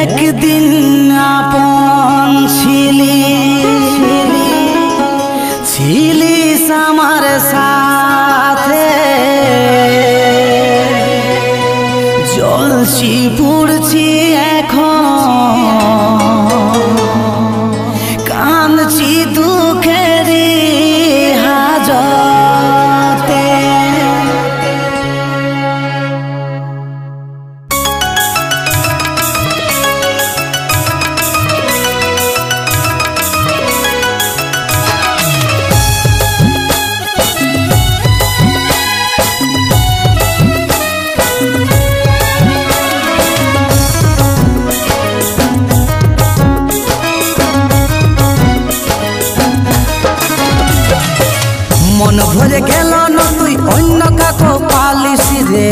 একদিন আপন ছিলি ছিলিস আমার সাথে। জলছি পুড়ছি এখন। কাকো পালিস রে।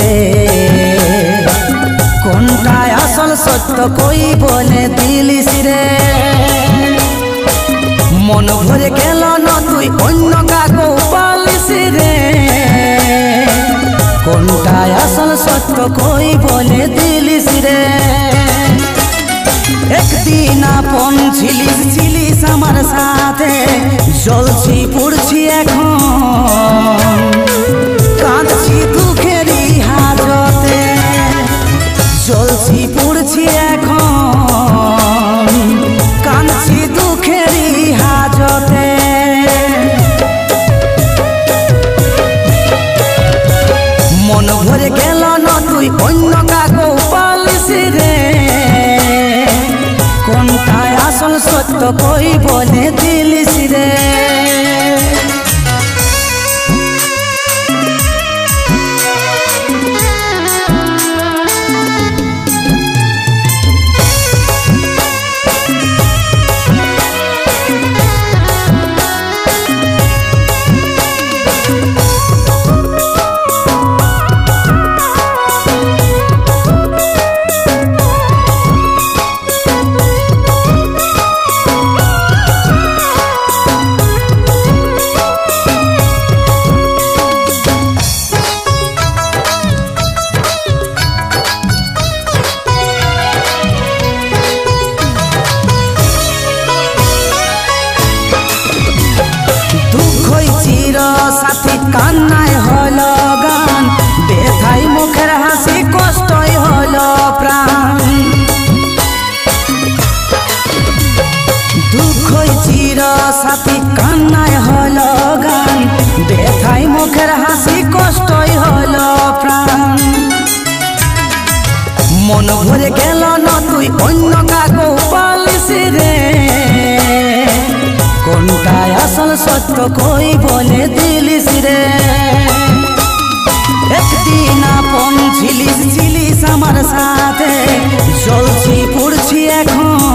কোনটায় আসল সত্য কই বলে দিলিস রে। মন ভরে গেল না তুই অন্য কাকো পালিস রে। কোনটায় আসল সত্য কই বলে দিলিস রে। একদিন আপন ছিলিস ছিলিস আমার সাথে। জ্বলছি, পড়ছি এখন। সত্য কই বলে দিলিস রে। কান্নায় হল গান বেথাই মুখের হাসি, কষ্টই হল প্রাণ। দুঃখই চির সাথী, কান্নায় হল গান বেথাই মুখের হাসি, কষ্টই হল প্রাণ। মন ভরে গেল না তুই অন্য কাকো পালিস রে। কোনটায় আসল সত্য কই বলে দিলিস রে? একদিন আপন ঝিলিস ঝিলিস আমার সাথে। চলছি পড়ছি এখন।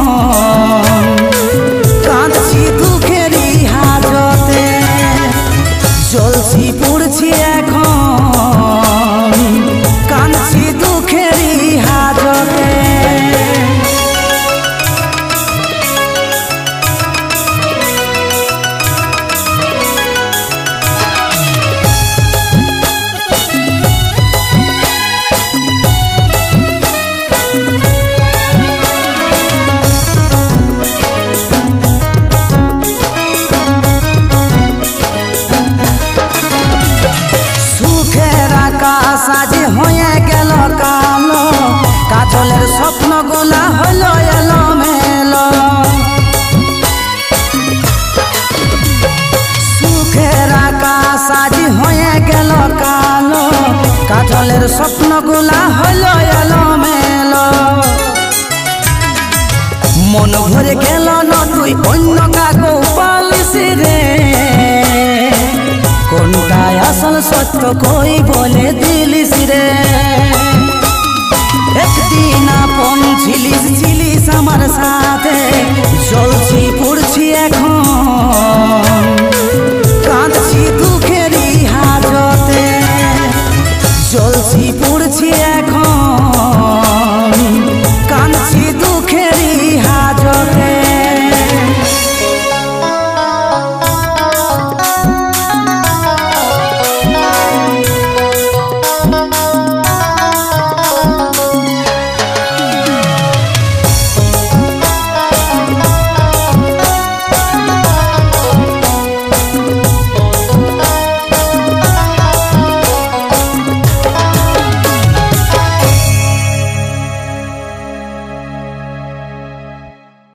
স্বপ্ন গোলা হলো এলো মেলো মন ভরে গেল না তুই অন্য কাকো পালিস রে। কোনটায় আসল সত্য কই বলে দিলিস রে। একদিন আপন ছিলিস ছিলিস আমার সাথে।